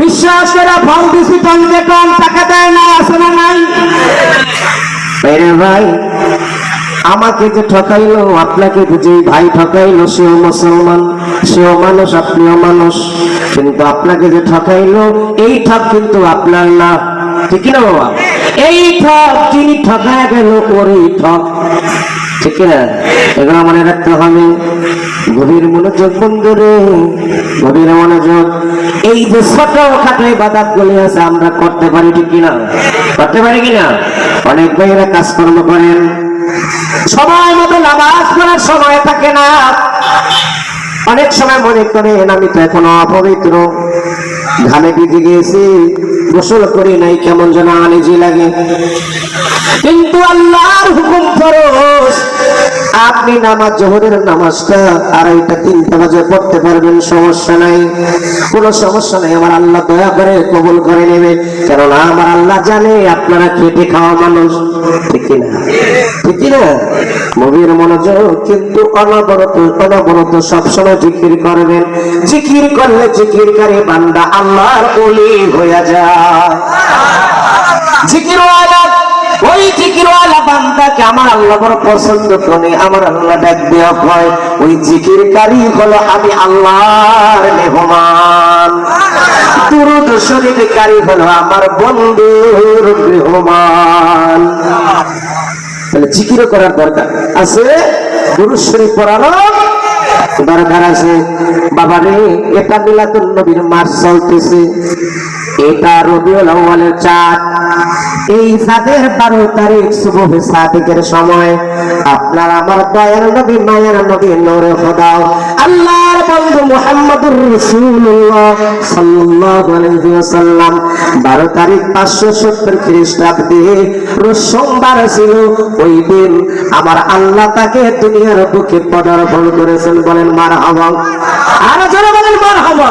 বিশ্বাস করে ফল দিছি ফল বেতন টাকা দেয় না, আছে না নাই? ভাই, আমাকে যে ঠকাইলো, আপনাকে যে ভাই ঠকাইলো, সেও মুসলমান, সেও মানুষ, আপনিও মানুষ। কিন্তু আপনাকে যে ঠকাইলো, এই ঠক কিন্তু আপনার না। ঠিক না বাবা? এই ঠক, যিনি ঠকায় গেল, ওরই ঠক। ঠিক না? এগুলো মনে রাখতে হবে। গভীর মনোযোগ বন্ধুরে, গভীর মনোযোগ। এই যে ছোট খাটো বাদাত গুলি আছে, আমরা করতে পারি ঠিক কিনা? করতে পারি কিনা? অনেক ভাইয়েরা কাজকর্ম করেন। সময় মতো নামাজ পড়ার সময় থাকে না। অনেক সময় মনে করেন, আমি তো এখনও অপবিত্র। ঘামে ভিজে গিয়েছি গোসল করি নাই, কেমন যেন আনিজি লাগে। কিন্তু আল্লাহর হুকুম ফরজ। আপনি নামাজ, জোহরের নামাজটা আড়াইটা, তিনটা বাজে পড়তে পারবেন, সমস্যা নাই। কোনো সমস্যা নাই, আমার আল্লাহ দয়া করে কবুল করে নেবে। কেননা আমার আল্লাহ জানে আপনারা খেটে খাওয়া মানুষ। ঠিক না ঠিক না নবীর মনোযোগ কিন্তু অনবরত অনবরত সবসময় জিকির করবেন। জিকির করলে জিকির করে বান্দা আল্লাহর ওলি হয়ে যায়। জিকিরওয়ালা ওই জিকিরওয়ালা বান্দাকে আমার আল্লাহ বড় পছন্দ করে, আমার আল্লাহ ডাক দেওয়া হয়। ওই জিকিরকারী হলো আমি আল্লাহর মেহমান। দুরুদ শরীফকারী হলো আমার বন্ধুর মেহমান। তাহলে জিকিরও করার দরকার আছে? দুরুদ শরীফ পড়ারও দরকার আছে। বাবা রে, এটা মিলাতুন নবীর মাস চলতেছে। এটা রবিউল আউয়ালের চাঁদ। এই চাঁদের বারো তারিখ শুভ সাদিকের সময়। আপনার আমার দয়ার নবী, মায়ের নবী খোদাও আল্লাহর বন্ধু মুহাম্মদুর রাসূলুল্লাহ সাল্লাল্লাহু আলাইহি ওয়াসাল্লাম। 12 তারিখ 570 খ্রিস্টাব্দে সোমবার ছিল ওই দিন। আমার আল্লাহ তাকে দুনিয়ার বুকে পদার্পণ করেছেন বলেন মারহাবা। আরও জোরে বলেন মারহাবা।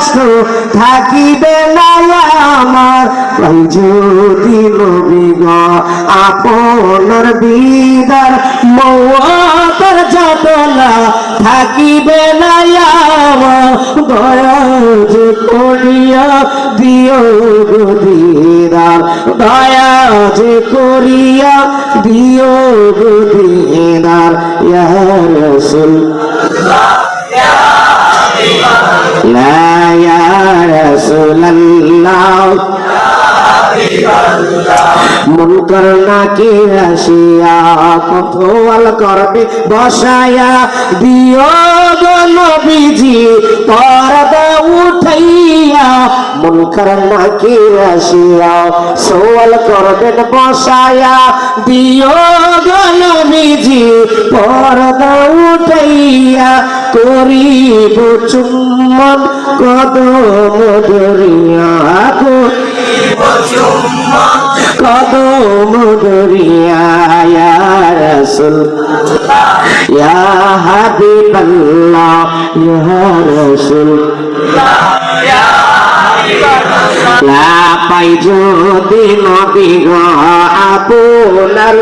কষ্ট থাকিবে না আমার। পাইজো দিন বিগ আপনার দিদার মৌয়াতার যাতনা থাকিবে না আমার। দয়া যে করিয়া দিও দিদার। দয়া যে করিয়া দিও দিদার। ইয়া রাসূল। লা রাসূলুল্লাহ মন করনা কে আসিয়া কতল করবে বসায়া দিও নবীজি, পর্দা উঠাইয়া। মন করনা কে আসিয়া সোয়াল করবেন বসায়া দিও নবীজি, পর্দা উঠাইয়া করিব চুম্বন কদম দরিয়া কদম দরিয়া ইয়া রাসূল। ইয়া হাবিবাল্লাহ, ইয়া রাসূল। লা পাই যদি নবী গো আপনার।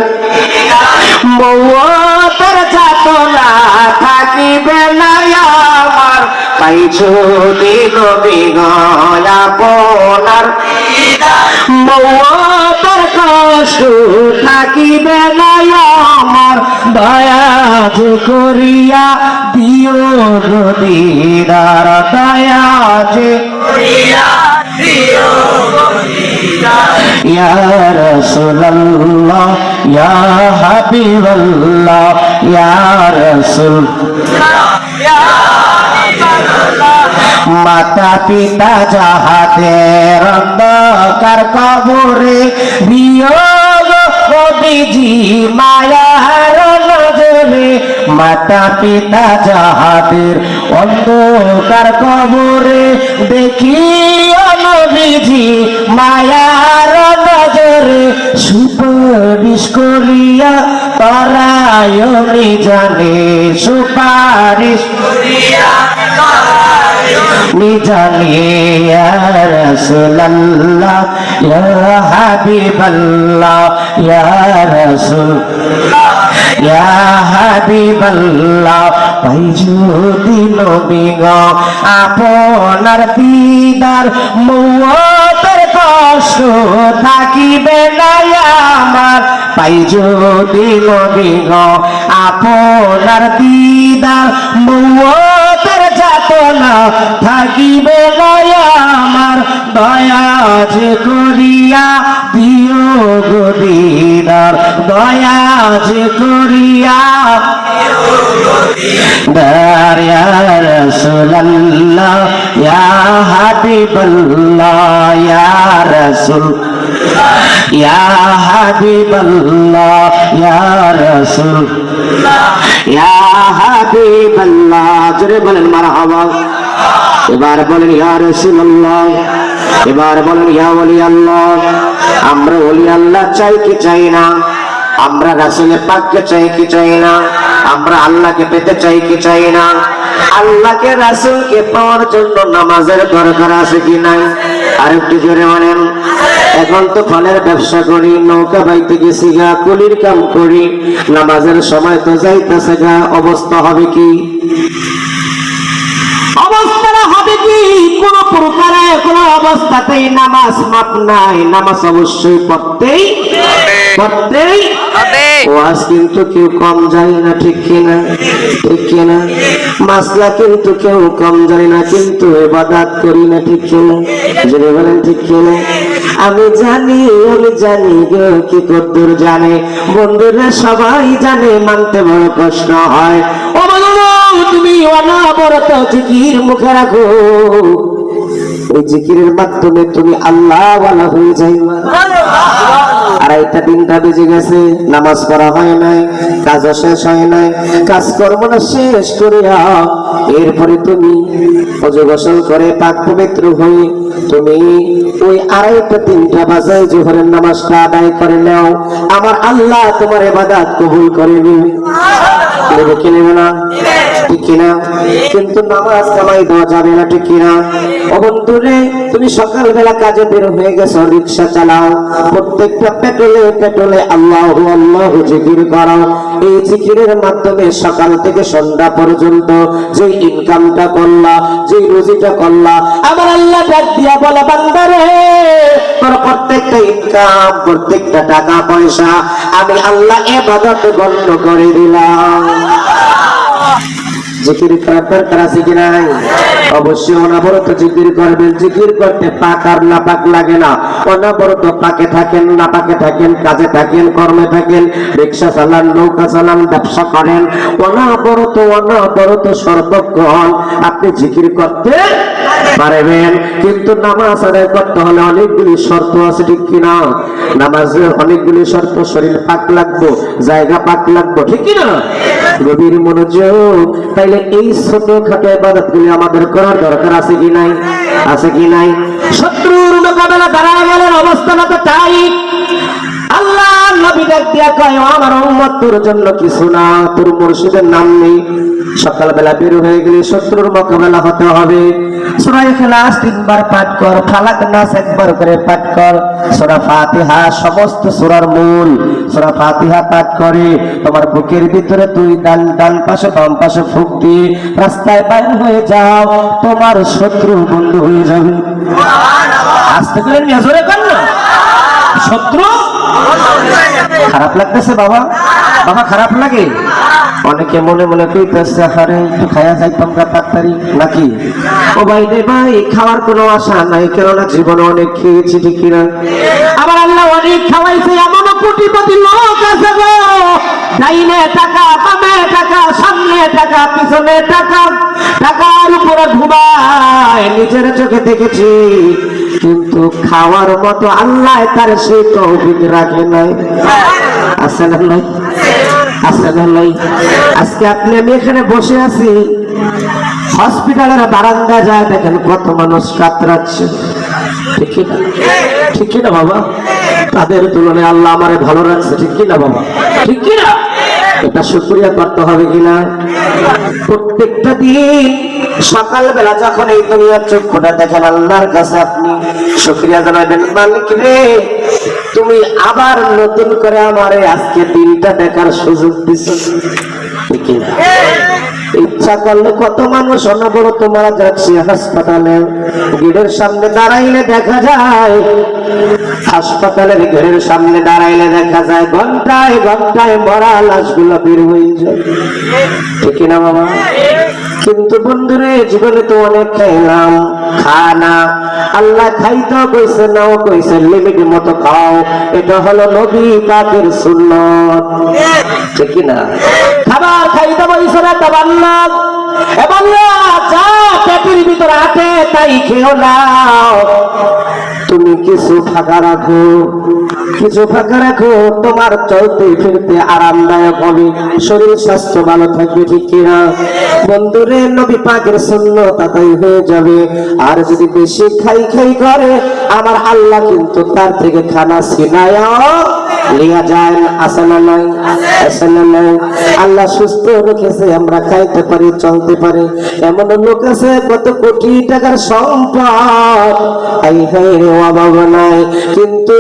মৌতর যাতনা থাকিবে না আমার। পাই যদি নবী গো আপনার। মৌতর কষ্ট থাকিবে না আমার দয়া যে করিয়া। দিও দিদার দয়া যে। ইয়া রাসূলুল্লাহ ইয়া হাবিবাল্লাহ ইয়া রাসূল। মাতা পিতা যাহাদের অন্ধকার কবরে মাতা পিতা যাহাদের অন্ধকার কবরে দেখি নবীজি মায়ার নজরে সুপারিশ করিয়া তারা নয়নি জানে সুপারিশ নিজানে রসুল্লাহ হাবিবাল্লাহ রসুল হাবিবাল্লাহ, ভাই যদি নবীগ আপনার দিদার মৌতের কষ্ট থাকিবে না আমার? পাই যদি আপনার দিদার মৌতের যাতনা থাকিবে দয়া, আমার দয়াজ করিয়া দিও গদিনার যে করিয়া দার ইয়া রাসূলুল্লাহ, ইয়া হাবিবাল্লাহ, ইয়া রাসূল, ইয়া হাবিবাল্লাহ, ইয়া রাসূল, ইয়া এবার বলেন এবার বলেন, ইয়া ওলি আল্লাহ আমরা ওলি আল্লাহ চাই কি চাই না? আমরা রাসুলের পাককে চাই কি চাই না? আমরা আল্লাহকে পেতে চাই কি চাই না? আল্লাহকে, রাসুলকে পাওয়ার জন্য নামাজের দরকার আছে কি নাই? আরেকটু জোরে মানেন এখন তো ফলের ব্যবসা করি, নৌকা বাইতে গেছি গা, কুলির কাম করি, নামাজের সময় তো যাইতেছে গা, অবস্থা হবে কি? অবস্থাটা হবে কি? কোন প্রকারে কোন অবস্থাতেই নামাজ মাপ নাই, নামাজ অবশ্যই পড়তেই পড়তেই ওয়াজ কিন্তু কেউ কম জানি না ঠিক কিনা? ঠিক কিনা? মাসলা কিন্তু কেউ কম জানি না কিন্তু এবাদাত করি না ঠিক কিনা? যদি বলেন ঠিক কিনা? আমি জানি আমি জানি গো কি কদ্দুর জানে। বন্ধুরা সবাই জানে মানতে বড় কষ্ট হয়। ও তুমি অনবরত জিকির মুখে রাখো। ওই জিকিরের মাধ্যমে তুমি আল্লাহ হয়ে যাইবা। আড়াইটা তিনটা বেজে গেছে নামাজ পড়া হয় নাই কাজ শেষ হয় নাই কাজ কর্ম না শেষ করিয়া এরপরে তুমি অজু করে পাক পবিত্র হয়ে তুমি ওই আড়াইটা তিনটা বাজায় জোহরের নামাজটা আদায় করে নাও। আমার আল্লাহ তোমার এবাদাত কবুল করে নিবে। নেবে কি নেবে না? ঠিক কিনা? কিন্তু নামাজ কামাই দেওয়া যাবে না ঠিক কিনা? অবন্তরে তুমি সকালবেলা কাজে বের হয়ে গেছো, রিক্সা চালাও। প্রত্যেকটা পেট্রোলে পেট্রোলে আল্লাহ আল্লাহ জিকির করো। এই জিকিরের মাধ্যমে সকাল থেকে সন্ধ্যা পর্যন্ত যে ইনকামটা করলা যে রুজিটা করলা, আমার আল্লাহ ডাক দিয়া বলে, বান্দারে, তোর প্রত্যেকটা ইনকাম প্রত্যেকটা টাকা পয়সা আমি আল্লাহ এবাদত গণ্য করে দিলাম। জিকির করার দরকার আছে কি নাই। অবশ্যই অনাবরত জিকির করবেন। জিকির করতে পাক আর না পাক লাগে না। অনাবরত পাকে থাকেন না পাকে থাকেন, কাজে থাকেন, কর্মে থাকেন, রিক্সা চালান, নৌকা চালান, ব্যবসা করেন। অনাবরত অনাবরত সর্বক্ষণ আপনি জিকির করতে পারবেন। কিন্তু নামাজ আদায় করতে হলে অনেকগুলি শর্ত আছে, ঠিক কিনা নামাজের অনেকগুলি শর্ত, শরীর পাক লাগবো, জায়গা পাক লাগবো, ঠিক কিনা গভীর মনোযোগ। তাইলে এই ছোট খাটো ইবাদত গুলি আমাদের করার দরকার আছে কি নাই? আছে কি নাই? শত্রুর মোকাবেলা দাঁড়ায় গেলেন অবস্থাটা তো তাই। আল্লাহ নবী ডাক দিয়া কয় আমার উম্মত, তোর জন্য কিছু না, তোর মুর্শিদের নাম নেই। সকালবেলা বের হয়ে গেলে শত্রুর মোকাবেলা হতে হবে। সূরা ইখলাস তিনবার পাঠ কর, ফালাক নাস একবার করে পাঠ কর। সূরা ফাতিহা, সমস্ত সূরার মূল। সূরা ফাতিহা পাঠ করে, তোমার বুকের ভিতরে তুই ডান ডান পাশে, বাম পাশে ফুক দিয়ে রাস্তায় বাইর হয়ে যাও, তোমার শত্রু বন্ধু হয়ে যাবে। আস্তে করে নিয়ে জোরে কর না। শত্রু? খারাপ লাগতেছে বাবা? বাবা খারাপ লাগে অনেকে মনে মনে কইতেছে হারে খায়া যাইতাম গা তাড়াতাড়ি। নাকি? ও ভাই রে ভাই খাওয়ার কোনো আশা নাই কেননা জীবনে অনেক খেয়েছি ঠিক না? আবার আল্লাহ অনেক খাওয়াইছে এমন কোটিপতি লোক আছে গো। ডাইনে টাকা বামে টাকা সামনে টাকা পিছনে টাকা টাকার উপরে ঘুমায় নিজের চোখে দেখেছি। কিন্তু খাওয়ার মতো আল্লাহ তার সেই তৌফিক রাখে নাই। আছে না নাই? আজকে আপনি, আমি এখানে বসে আছি। হসপিটালের বারান্দা যায় দেখেন কত মানুষ কাতরাচ্ছে। ঠিক কি না? ঠিক কি না বাবা? তাদের তুলনায় আল্লাহ আমারে ভালো রাখছে, ঠিক কি না বাবা? ঠিক কি না? এটা শুক্রিয়া করতে হবে কিনা প্রত্যেকটা দিন সকালবেলা যখন এই দুনিয়ার চক্ষুটা দেখেন আল্লাহর কাছে আপনি শুক্রিয়া জানাবেন, মালিক রে, তুমি আবার নতুন করে আমারে আজকে দিনটা দেখার সুযোগ দিছ ঠিক কি না? ইচ্ছা করলে কত মানুষ অনবরত মারা যাচ্ছে হাসপাতালে। গেটের সামনে দাঁড়াইলে দেখা যায়, হাসপাতালের গেটের সামনে দাঁড়াইলে দেখা যায় ঘন্টায় ঘন্টায় মরা লাশগুলো বের হয়ে যায়। ঠিক না বাবা? কিন্তু বন্ধুরে, জীবনে তো অনেক খাইলাম। খানা আল্লাহ খাইতে, কইছে নাও, কইছে লিমিট মতো খাও। এটা হলো নবী পাকের সুন্নত। ঠিক না খাবার খাইতে বইছে না তাবান্নাক এবং যা পেটের ভিতর আছে, তাই খেও নাও। তুমি কিছু ফাঁকা রাখো, কিছু ফাঁকা রাখো, তোমার চলতে ফিরতে আরামদায়ক হবে, শরীর স্বাস্থ্য ভালো থাকবে, ঠিক কিনা? বন্ধুরে, নবী পাকের শূন্য তাতাই হয়ে যাবে। আর যদি বেশি খাই খাই করে, আমার আল্লাহ কিন্তু তার থেকে খানা সিনায়া লিয়া যায় আসে না নাই আসে না নাই। আল্লাহ সুস্থ রেখেছে, আমরা খাইতে পারি, চলতে পারি। এমন লোক আছে, কত কোটি টাকার সম্পদ। এই হাই রে অভাব নাই। কিন্তু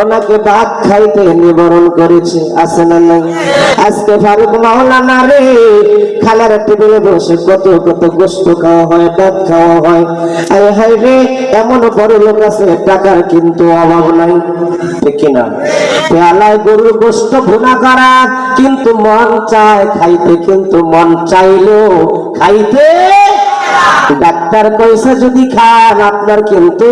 ওনাকে ভাত খাইতে নিবারণ করেছে আসে না নাই। আজকে ফারুক মাওলানা রে, খালার টেবিলে বসে কত কত গোস্ত খাওয়া হয় ডাক খাওয়া হয়। আরে হাই রে, এমন বড় লোক আছে, টাকার কিন্তু অভাব নাই। ঠিক না পেয়ালায় গরুর গোস্ত ভুনা করা, কিন্তু মন চায় খাইতে, কিন্তু মন চাইলেও খাইতে ডাক্তার যদি খান, আপনার কিন্তু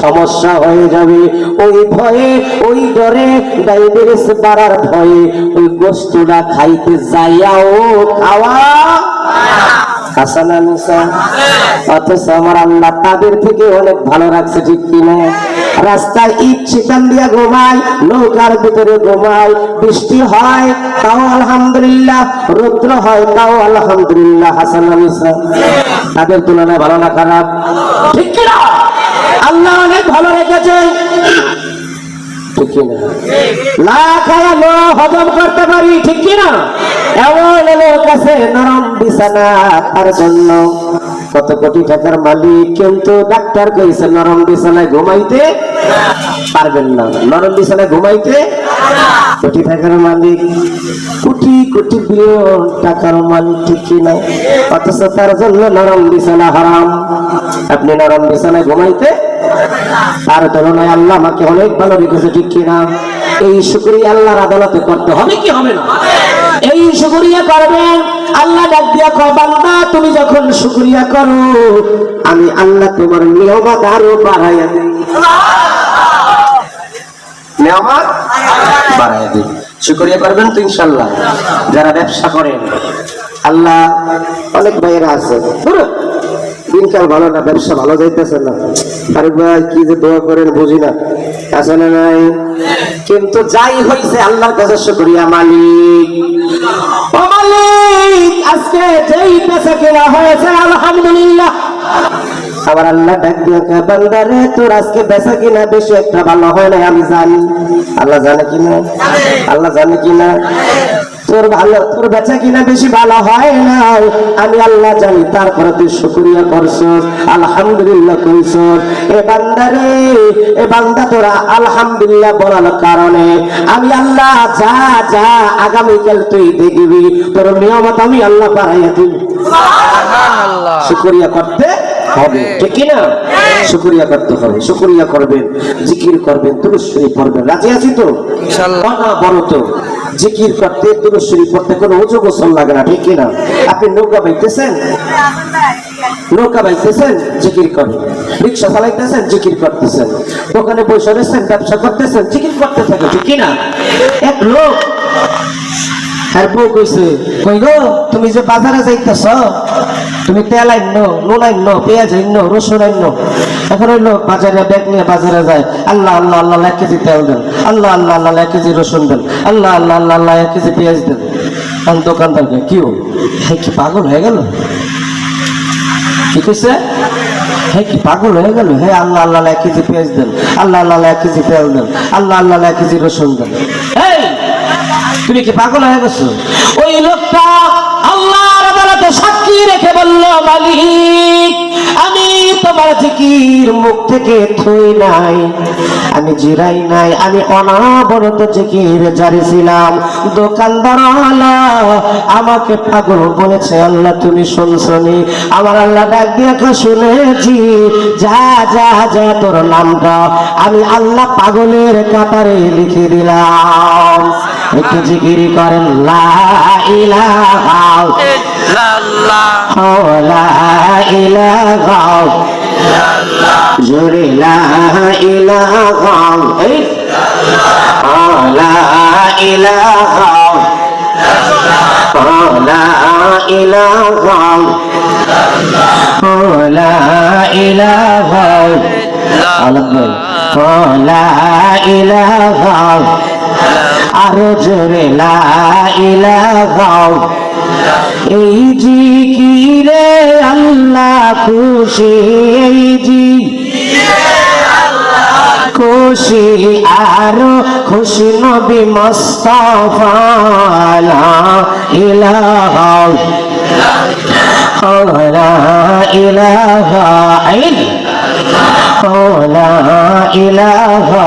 সমস্যা হয়ে যাবে। ওই ভয়ে, ওই ডরে ডায়াবেটিস বাড়ার ভয়ে ওই খাইতে যাইয়াও খাওয়া অথচ আমার আল্লাহ তাদের থেকে অনেক ভালো রাখছে, ঠিক কিনা? রাস্তায় ইট চিতান দিয়া ঘুমায়, নৌকার ভিতরে ঘুমায়। বৃষ্টি হয়, তাও আলহামদুলিল্লাহ। রৌদ্র হয়, তাও আলহামদুলিল্লাহ, হাসানা তাদের তুলনায় ভালো না খারাপ? ঠিক আল্লাহ অনেক ভালো রেখেছে ঠিক কিনা না? করতে পারি, ঠিক এমন লোক আছে নরম বিছানা তার জন্য। কত কোটি টাকার মালিক, কিন্তু ডাক্তার কইছে, নরম বিছানায় ঘুমাইতে পারবেন না। নরম বিছানায় ঘুমাইতে কোটি টাকার মালিক, কোটি কোটি বিলিয়ন টাকার মালিক ঠিক কিনা অথচ তার জন্য নরম বিছানা হারাম। আপনি নরম বিছানায় ঘুমাইতে তার তুলনায় আল্লাহ আমাকে অনেক ভালো রেখেছে ঠিক কিনা এই শুক্রিয়া আল্লাহর আদালতে করতে হবে কি হবে না? এই শুক্রিয়া করবেন আল্লাহ ডাক দিয়া কয়, বান্দা, তুমি যখন শুক্রিয়া করো, আমি আল্লাহ তোমার নিয়মাত আরও বাড়াইয়া দিই নিয়ামত? বাড়াইয়া দিই। শুক্রিয়া করবেন তো ইনশাল্লাহ। যারা ব্যবসা করেন, আল্লাহ অনেক ভাইয়েরা আছে। দিনকাল ভালো না, ব্যবসা ভালো যাইতেছে না। ফারুক ভাই, কি যে দোয়া করেন বুঝি না। আছে না নাই? কিন্তু যাই হইছে, আল্লাহর কাছে শুকরিয়া, মালিক। ও মালিক, আজকে যেই পেশা কেনা হয়েছে, আলহামদুলিল্লাহ। আবার আল্লাহ ডাক দিয়ে কয়, বান্দারে তোর আজকে বেচা কিনা বেশি একটা ভালো হয় না আমি জানি। আল্লাহ জানে কিনা? আল্লাহ জানে কিনা? তোর ভালো তোর বেচা কিনা বেশি ভালো হয় না আমি আল্লাহ জানি তারপরে তুই শুকরিয়া করছ আলহামদুলিল্লাহ কইছ এ বান্দারে এ বান্দা তোরা আলহামদুলিল্লাহ বলার কারণে আমি আল্লাহ যা যা আগামীকাল তুই দেখবি তোর নিয়মত আমি আল্লাহ বাড়াইয়া দিই শুকরিয়া করতে হবে। ঠিক না শুকরিয়া করতে হবে। শুকরিয়া করবেন জিকির করবেন তুলসী পড়বেন। রাজি আছি তো? বড় তো। জিকির করতে তুলসী পড়তে কোনো উঁচু গোসল লাগে না ঠিক না আপনি নৌকা বাইতেছেন? নৌকা বাইতেছেন? জিকির করেন। রিক্সা চালাইতেছেন? জিকির করতেছেন। দোকানে বসে রয়েছেন? ব্যবসা করতেছেন? জিকির করতে থাকে ঠিক না এক লোক আর বউ কইছে কই গো তুমি যে বাজারে যাইতেছ তুমি তেল আইন নুন আইন পেঁয়াজ আইন রসুন আইন এখন হইল বাজারে ব্যাগ নিয়ে বাজারে যায় আল্লাহ আল্লাহ আল্লাহ এক কেজি তেল দেন আল্লাহ আল্লাহ আল্লাহ এক কেজি রসুন দেন আল্লাহ আল্লাহ আল্লাহ আল্লাহ এক কেজি পেঁয়াজ দেন আমি দোকানদারকে কি হ্যাঁ কি পাগল হয়ে গেল কি কইছে হ্যাঁ কি পাগল হয়ে গেল হ্যাঁ আল্লাহ আল্লাহ এক কেজি পেঁয়াজ দেন আল্লাহ আল্লাহ এক কেজি তেল দেন আল্লাহ আল্লাহ এক কেজি রসুন দেন তুমি কি পাগল হয়ে গেছো ওই লোকটা আল্লাহর সাক্ষী রেখে বলল, মালিক, আমি তোমার জিকির মুখ থেকে থুই নাই, আমি জিরাই নাই, আমি অনাবরত জিকির জারি ছিলাম। দোকানদার আমাকে পাগল বলেছে, আল্লাহ তুমি শুনছনি আমার আল্লাহ ডাক দিয়ে শুনেছি যা যা যা, তোর নামটা আমি আল্লাহ পাগলের কাতারে লিখে দিলাম। একটু জিকিরি করেন, লা ইলাহা ও লা ইলাহা জোরে লা ইলাহা ও লা ইলাহা লা আরও জোরে, লা ইলাহা এই জিকিরে আল্লাহ খুশি, এই জি খুশি, আরও খুশি নবী মুস্তাফা ইলাহা লা ইলাহা